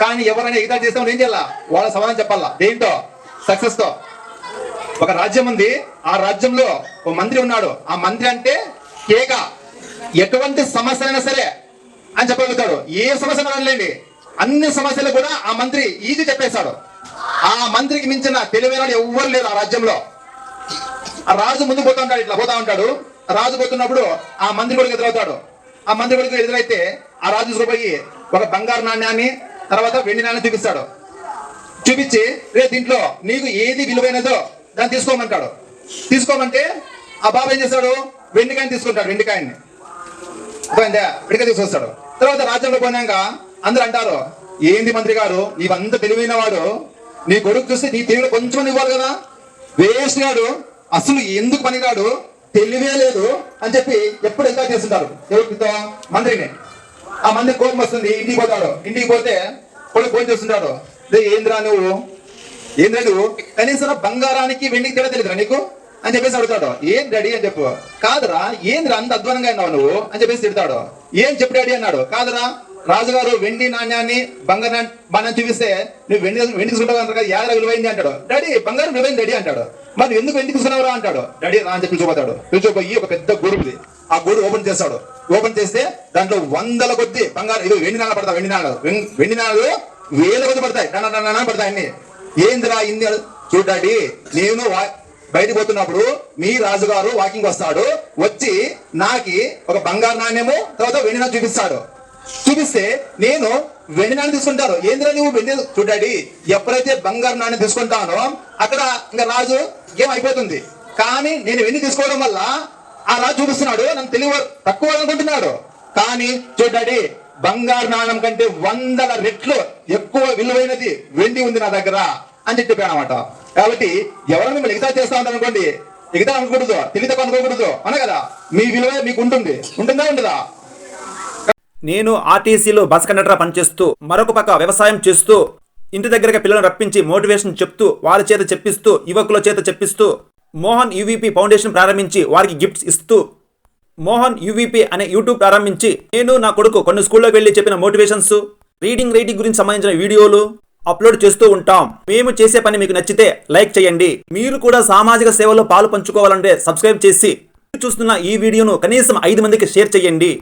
కానీ ఎవరైనా ఎగతాళి చేసాం ఏం చేయాలా? వాళ్ళ సమాధానం చెప్పాలా? దేంతో? సక్సెస్తో ఒక రాజ్యం ఉంది. ఆ రాజ్యంలో ఒక మంత్రి ఉన్నాడు. ఆ మంత్రి అంటే కేక. ఎటువంటి సమస్య అయినా సరే అని చెప్పగలుగుతాడు. ఏ సమస్య లేండి అన్ని సమస్యలు కూడా ఆ మంత్రి ఈజీ చెప్పేశాడు. ఆ మంత్రికి మించిన తెలివైన ఎవ్వరు లేరు ఆ రాజ్యంలో. ఆ రాజు ముందు పోతా ఉంటాడు ఇట్లా పోతా ఉంటాడు. రాజు పోతున్నప్పుడు ఆ మంత్రి కొడుకు ఎదురవుతాడు. ఆ మంత్రి కొడుకు ఎదురైతే ఆ రాజు తీసుకుపోయి ఒక బంగారు నాణ్యాన్ని తర్వాత వెండి నాణ్యం చూపిస్తాడు. చూపించి రే దీంట్లో నీకు ఏది విలువైనదో దాన్ని తీసుకోమంటాడు. తీసుకోమంటే ఆ బాబు ఏం చేస్తాడు? వెండికాయని తీసుకుంటాడు వెండికాయని. అర్థమైందా వెండికాయ తీసుకొస్తాడు. తర్వాత రాజ్యంలో పోయినాక అందరూ అంటారు ఏంది మంత్రి గారు నీవంత తెలివైన వాడు నీ కొడుకు చూస్తే నీ తెలివిలో కొంచెం ఇవ్వాలి కదా. వేస్ట్ గాడు అసలు ఎందుకు పనిరాడు తెలివే లేదు అని చెప్పి ఎప్పుడు ఎంజాయ్ చేస్తుంటారు. ఎవరితో మంత్రిని. ఆ మంది కోపం వస్తుంది. ఇంటికి పోతాడు ఇంటికి పోతే కొడుకు ఫోన్ చేస్తుంటాడు. ఏంద్రా నువ్వు? ఏంద్రా నువ్వు? కనీసం బంగారానికి వెండికి తేడా తెలియదురా నీకు? అని చెప్పేసి అడుగుతాడు. ఏం డాడీ? అని చెప్పు. కాదురా ఏంద్రా అంత అధ్వానంగా ఉన్నావు నువ్వు? అని చెప్పేసి తిడతాడు. ఏం చెప్పు డాడీ? అన్నాడు. కాదురా రాజుగారు వెండి నాణ్యాన్ని బంగారు బాణాన్ని చూపిస్తే నువ్వు వెండి వెండి తీసుకుంటావు అంటారు కదా యాదర విలువైంది అంటాడు. డాడీ బంగారం విలువైంది డాడీ అంటాడు. మరి ఎందుకు వెండి తీసుకున్నావురా? అంటాడు. డాడీ రా అని చెప్పి చూపోతాడు పిలిచిపోయి ఒక పెద్ద గూడు ఉంది ఆ గూడు ఓపెన్ చేస్తాడు. ఓపెన్ చేస్తే దాంట్లో వందల కొద్ది బంగారు ఇది వెండి నాణాలు పడతాయి వెండి నాణాలు. వెండి నాణాలు వేల కొద్ది పడతాయి. నన్న పడతాయి అన్ని. ఏందిరా ఇంది చూడాడి నేను వా- బయటకు పోతున్నప్పుడు మీ రాజుగారు వాకింగ్ వస్తాడు వచ్చి నాకి ఒక బంగారు నాణ్యము తర్వాత వెండి నాణ్యం చూపిస్తాడు. చూపిస్తే నేను వెండి నాణ్యం తీసుకుంటాను. ఏంద్రా నువ్వు వెండి చూడాడి ఎప్పుడైతే బంగారు నాణ్యం తీసుకుంటానో అక్కడ ఇంకా రాజు ఏం అయిపోతుంది. కానీ నేను వెండి తీసుకోవడం వల్ల ఆ రాజు చూపిస్తున్నాడు నన్ను తెలివి తక్కువ అనుకుంటున్నాడు. కానీ చూడండి బంగారు నాణం కంటే వందల రెట్లు ఎక్కువ విలువైనది వెండి ఉంది నా దగ్గర అని చెప్పాను అనమాట కాబట్టి ఎవరైనా మిమ్మల్ని ఎగతా చేస్తా ఉంటారు అనుకోండి ఎగతా అనుకోకూడదు తెలివితకు అనుకోకూడదు అన కదా? మీ విలువ మీకు ఉంటుంది. ఉంటుందా ఉండదా? నేను ఆర్టీసీలో బస్ కండక్టర్ పనిచేస్తూ మరొక పక్క వ్యవసాయం చేస్తూ ఇంటి దగ్గరకి పిల్లలను రప్పించి మోటివేషన్ చెప్తూ వారి చేత చెప్పిస్తూ యువకుల చేత చెప్పిస్తూ మోహన్ యూవీపీ ఫౌండేషన్ ప్రారంభించి వారికి గిఫ్ట్స్ ఇస్తూ మోహన్ యూవీపీ అనే యూట్యూబ్ ప్రారంభించి నేను నా కొడుకు కొన్ని స్కూల్లో వెళ్ళి చెప్పిన మోటివేషన్స్ రీడింగ్ రైటింగ్ గురించి సంబంధించిన వీడియోలు అప్లోడ్ చేస్తూ ఉంటాం. మేము చేసే పని మీకు నచ్చితే లైక్ చేయండి. మీరు కూడా సామాజిక సేవలో పాలు పంచుకోవాలంటే సబ్స్క్రైబ్ చేసి చూస్తున్న ఈ వీడియోను కనీసం ఐదు మందికి షేర్ చేయండి.